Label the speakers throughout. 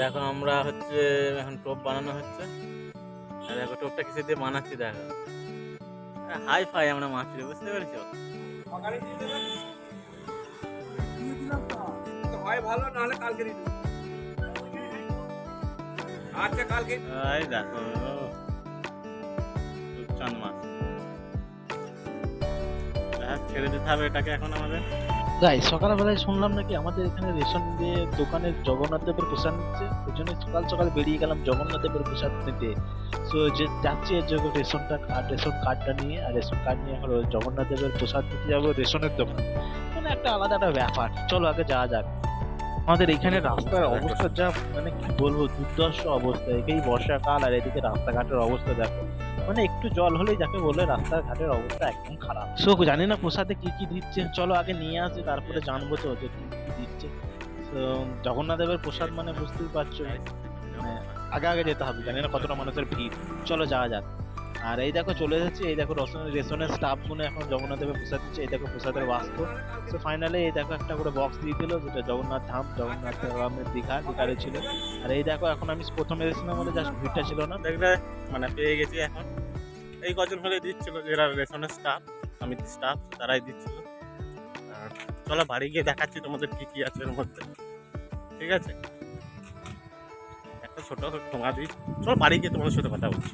Speaker 1: দেখো আমরা হচ্ছে এখন টোপ বানানো হচ্ছে। আর দেখো টোপটা কিসে দিয়ে বানাচ্ছি দেখো। হাই ফাই আমরা মারছি বুঝতে পেরেছ?
Speaker 2: ভালো নাহলে কালকে আচ্ছা কালকে
Speaker 1: দেখো। চান মাছ। ছেড়ে দিতে হবে এটাকে এখন আমাদের।
Speaker 3: গাই সকালবেলায় শুনলাম নাকি আমাদের এখানে রেশন দিয়ে দোকানে জগন্নাথ দেবের প্রসাদ নিচ্ছে। ওই জন্য সকাল সকাল বেরিয়ে গেলাম জগন্নাথ দেবের প্রসাদ নিতে। সো যে যাচ্ছি এর জন্য রেশনটা কার্ড রেশন কার্ডটা নিয়ে, আর রেশন কার্ড নিয়ে ওই জগন্নাথ দেবের প্রসাদ নিতে যাব রেশনের দোকান। মানে একটা আলাদা একটা ব্যাপার। চলো আগে যাওয়া যাক। আমাদের এখানে রাস্তার অবস্থা যা মানে কি বলব দুর্দর্শ অবস্থা। একেই বর্ষাকাল আর এদিকে রাস্তাঘাটের অবস্থা দেখো। মানে একটু জল হলেই যাকে বলে রাস্তাঘাটের অবস্থা একদম খারাপ। সো জানি না প্রসাদে কি কি দিচ্ছে। চলো আগে নিয়ে আসি তারপরে জানব তো যে কি কি দিচ্ছে। তো জগন্নাথ দেবের প্রসাদ মানে বুঝতেই পারছ। মানে আগে আগে যেতে হবে জানি না কতটা মানুষের ভিড়। চলো যাওয়া যাক। আর এই দেখো চলে যাচ্ছে এই দেখো রেশনের স্টাফগুলো এখন জগন্নাথ দেবের প্রসাদ দিচ্ছে, এই দেখো প্রসাদের বাস্ত। তো ফাইনালি এই দেখো একটা করে বক্স দিয়ে দিল, যেটা জগন্নাথ ধাম, জগন্নাথ ধামের দীঘা, দীঘারে ছিল। আর এই দেখো এখন আমি প্রথমে এসেছিলাম বলে জাস্ট ভিড়টা ছিল না।
Speaker 1: দেখলে মানে পেয়ে গেছি এখন। এই কজন হলে দিচ্ছিল, যারা রেশনের স্টাফ আমি স্টাফ তারাই দিচ্ছিল। চলো বাড়ি গিয়ে দেখাচ্ছি তোমাদের কি কি আছে এর মধ্যে। ঠিক আছে? একটা ছোট দিই চলো বাড়ি গিয়ে তোমাদের সাথে কথা বলছি।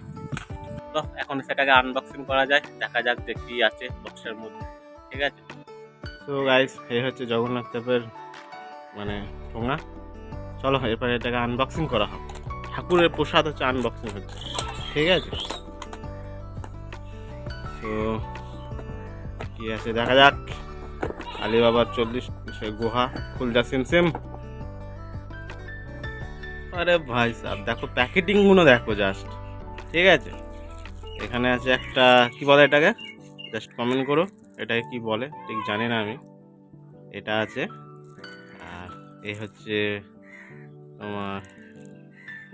Speaker 1: তো এখন সেটাকে আনবক্সিং করা যায়, দেখা যাক যে কি আছে বক্সের মধ্যে ঠিক আছে? তো গাইস এই হচ্ছে জগন্নাথ দেবের মানে ঠোঙা। চলো, এরপরে এটাকে আনবক্সিং করা হবে ঠাকুরের প্রসাদ হচ্ছে আনবক্সিং হচ্ছে, ঠিক আছে? তো কি আছে? দেখা যাক। আলিবাবার চল্লিশ, সে গুহা সিম সিম আরে ভাই সাহেব, দেখো প্যাকেটিংগুলো দেখো জাস্ট ঠিক আছে? এখানে আছে একটা, কি বলে এটাকে? জাস্ট কমেন্ট করো, এটাকে কি বলে? ঠিক জানি না আমি। এটা আছে, আর এই হচ্ছে তোমার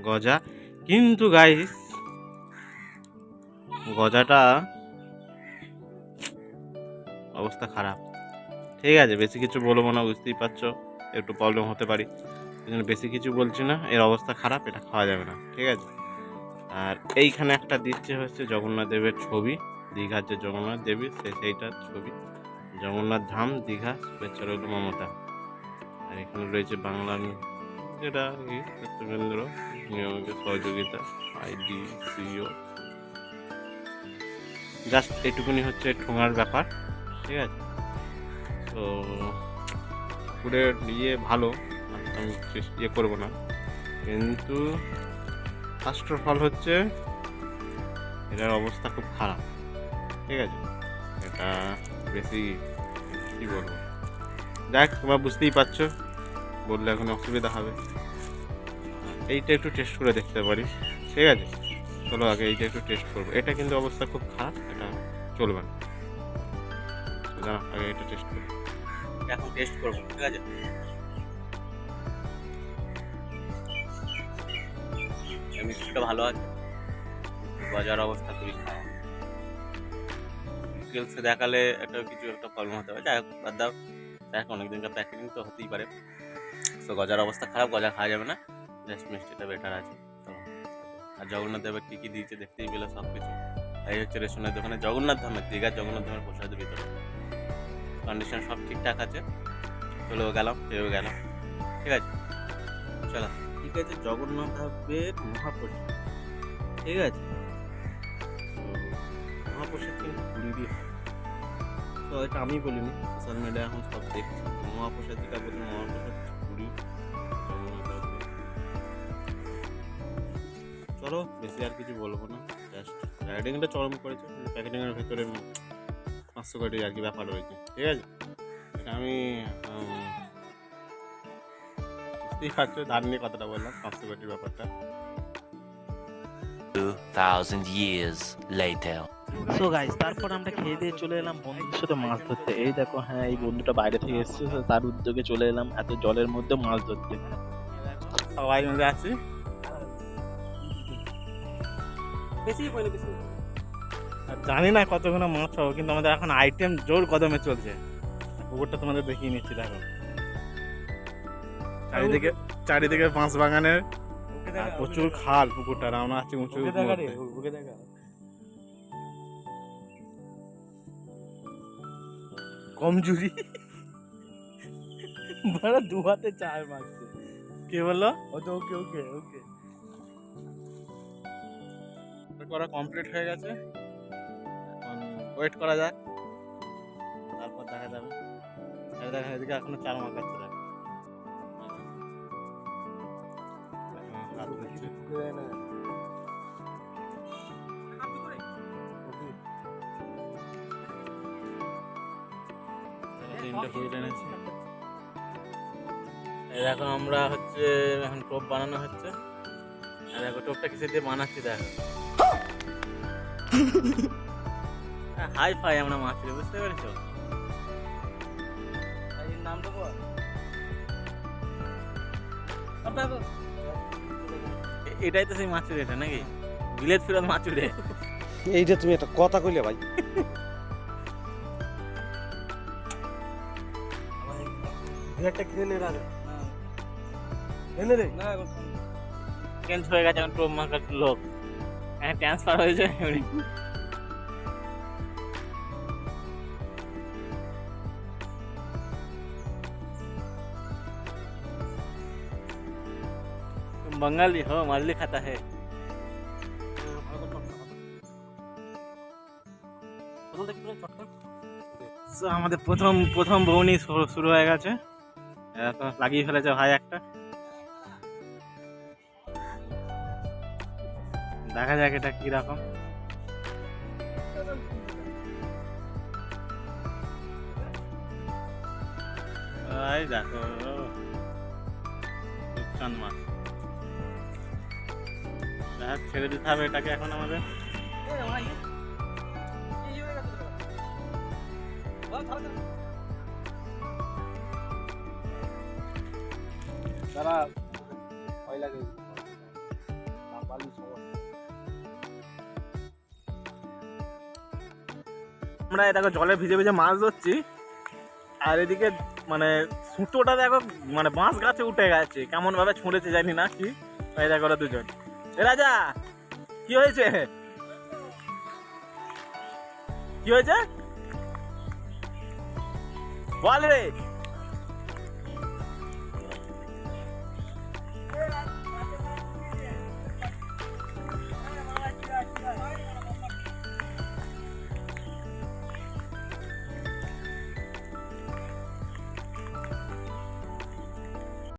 Speaker 1: গজা। কিন্তু গাইস গজাটা অবস্থা খারাপ। ঠিক আছে, বেশি কিছু বলব না, বুঝতেই পারছ? একটু প্রবলেম হতে পারি। বেশি কিছু বলছি না, এর অবস্থা খারাপ, এটা খাওয়া যাবে না। ঠিক আছে? আর এইখানে একটা দিচ্ছে হচ্ছে জগন্নাথ দেবের ছবি, দীঘার যে জগন্নাথ দেবী, সে সেইটার ছবি। জগন্নাথ ধাম, দীঘা শুভেচ্ছা রইল মমতা। আর এখানে রয়েছে বাংলা যেটা কি নিয়মিত সহযোগিতা, আইডি সিও জাস্ট এটুকুনি হচ্ছে ঠোঙার ব্যাপার, ঠিক আছে? তো ঠাকুরের ইয়ে ভালো, আমি ইয়ে করব না। কিন্তু ফার্স্ট অফ অল হচ্ছে, এটার অবস্থা খুব খারাপ। ঠিক আছে? এটা বেশি কী বলব? দেখ তোমরা বুঝতেই পারছ, বললে এখন অসুবিধা হবে। এইটা একটু টেস্ট করে দেখতে পারি। ঠিক আছে? চলো আগে এইটা একটু টেস্ট করব। এটা কিন্তু অবস্থা খুব খারাপ, এটা চলবে না। আগে এটা টেস্ট করব এখন টেস্ট করব, ঠিক আছে? মিষ্টিটা ভালো আছে। বাজার অবস্থা খুবই খারাপ। দেখালে একটা কিছু একটা প্রবলেম হতে পারে। যাই হোক, বাদ দাও। দেখ অনেকদিনকার প্যাকেটিং তো হতেই পারে। তো গজার অবস্থা খারাপ, গজা খাওয়া যাবে না। জাস্ট মিষ্টিটা বেটার আছে। তো আর জগন্নাথ দেবের কী কী দিয়েছে দেখতেই পেলে সব কিছু এই হচ্ছে রেশনের দোকানে জগন্নাথ ধামের, দীঘার জগন্নাথ ধামের প্রসাদের ভিতরে। কন্ডিশন সব ঠিকঠাক আছে। চলেও গেলাম পেয়েও গেলাম। ঠিক আছে? চলো। ঠিক আছে, জগন্নাথ ধামের মহাপ্রসাদ। ঠিক আছে? মহাপ্রসাদ কিন্তু পুরীরই হয়। তো এটা আমি বলিনি, সোশ্যাল মিডিয়া এখন সব দেখছি। মহাপ্রসাদ যেটা বলি মহাপ্রসাদ পুরী। চলো, বেশি আর কিছু বলব না জাস্ট রাইডিংটা চরম করেছে প্যাকেটিংয়ের ভেতরে পাঁচশো কোটি আর কি ব্যাপার রয়েছে। ঠিক আছে? এটা আমি বুঝতেই পারছ ধার নিয়ে কথাটা বললাম ব্যাপারটা।
Speaker 4: 2,000 years later.
Speaker 3: সো গাইস তারপর আমরা খেয়ে দিয়ে চলে এলাম বন্ধুদের সাথে মাছ ধরতে। এই দেখো হ্যাঁ এই বন্ধুটা বাইরে থেকে এসেছে তার উদ্যোগে চলে এলাম এত জলের মধ্যে মাছ ধরতে।
Speaker 1: সবাই মিলে আছি।
Speaker 2: বেশি পয়লা বেশি।
Speaker 1: আর জানি না কতগুলো মাছ পাবো কিন্তু আমাদের এখন আইটেম জোর কদমে চলছে। পুকুরটা তোমাদের দেখিয়ে নিচ্ছি দেখো। চারিদিকে
Speaker 5: চারিদিকে বাঁশ বাগানের প্রচুর খাল পুকুরটা আমরা আছি উঁচু
Speaker 6: কমজুরি। বড় দু হাতে চার মারছে।
Speaker 5: কে বলল?
Speaker 6: ওকে ওকে ওকে। ওকে
Speaker 5: করা কমপ্লিট হয়ে গেছে। এখন ওয়েট করা যাক। তারপর দেখা যাবে। দেখেন এদিকে এখনও চার মাস দেখ আমরা হচ্ছে এখন টোপ বানানো হচ্ছে। আর দেখো টোপটা কিসে দিয়ে বানাচ্ছি দেখো। হাই ফাই আমরা মাছি বুঝতে পেরেছ?
Speaker 6: নামটা বল।
Speaker 5: এটাই তো সেই মাছুরে এটা নাকি? বিলেত ফিরত মাছুরে।
Speaker 7: এইটা তুমি একটা কথা কইলে ভাই।
Speaker 6: একটা কিনে নে রাজা? এনে রে। না
Speaker 5: চেঞ্জ হয়ে গেছে এখন টোপ মার্কেট লোক। হ্যাঁ ট্রান্সফার হয়েছে। बंगाली हो मछली खाता है So, আমাদের প্রথম প্রথম বৌনি শুরু- শুরু হয়ে গেছে এখন লাগিয়ে ফেলেছে ভাই একটা দেখা যাক এটা কিরকম এই দেখো রূপচাঁদ মাছ দেখা ছেড়ে দিতে হবে এটাকে এখন আমাদের।
Speaker 6: তারা ভয় লাগে।
Speaker 5: আমরা দেখো জলে ভিজে ভিজে মাছ ধরছি আর এদিকে মানে সুতোটা দেখো মানে বাঁশ গাছে উঠে গেছে কেমন ভাবে ছুঁড়েছে জানি না কি। দেখো ওরা দুজন। রাজা কি হয়েছে? কি হয়েছে? বল রে।